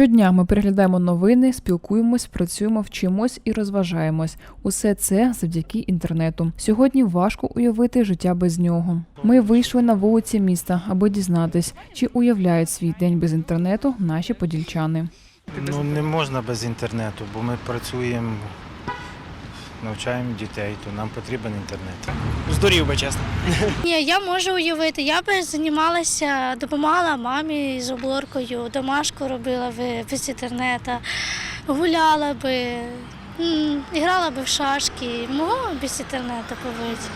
Щодня ми переглядаємо новини, спілкуємось, працюємо, вчимось і розважаємось. Усе це завдяки інтернету. Сьогодні важко уявити життя без нього. Ми вийшли на вулиці міста, аби дізнатись, чи уявляють свій день без інтернету наші подільчани. Ну не можна без інтернету, бо ми працюємо, навчаємо дітей, то нам потрібен інтернет. Здурів би, чесно. Ні, я можу уявити. Я би займалася, допомагала мамі з уборкою, домашку робила би без інтернету, гуляла би, грала би в шашки, могла без інтернету побити.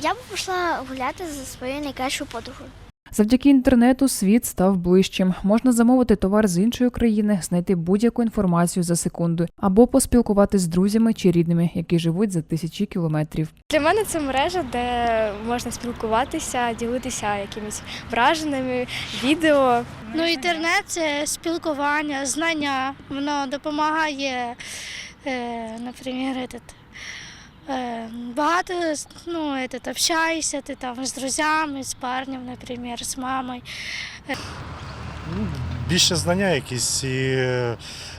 Я б пішла гуляти зі своєю найкращою подругою. Завдяки інтернету світ став ближчим. Можна замовити товар з іншої країни, знайти будь-яку інформацію за секунду або поспілкуватись з друзями чи рідними, які живуть за тисячі кілометрів. Для мене це мережа, де можна спілкуватися, ділитися якимись враженими, відео. Ну, інтернет це спілкування, знання. Воно допомагає, е, наприклад, багато ну, этот, общаєшся ти там з друзями, з парнем, наприклад, з мамою. більше знання якісь і е,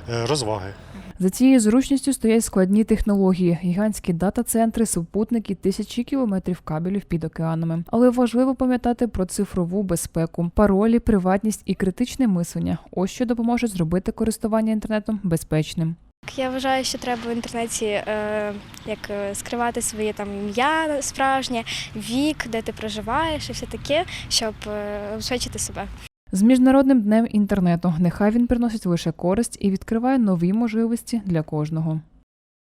розваги. За цією зручністю стоять складні технології, гігантські дата-центри, супутники, тисячі кілометрів кабелів під океанами. Але важливо пам'ятати про цифрову безпеку, паролі, приватність і критичне мислення. Ось що допоможе зробити користування інтернетом безпечним. Я вважаю, що треба в інтернеті е, як е, скривати своє там ім'я справжнє, вік, де ти проживаєш і все таке, щоб е, обезпечити себе. З міжнародним днем інтернету нехай він приносить лише користь і відкриває нові можливості для кожного.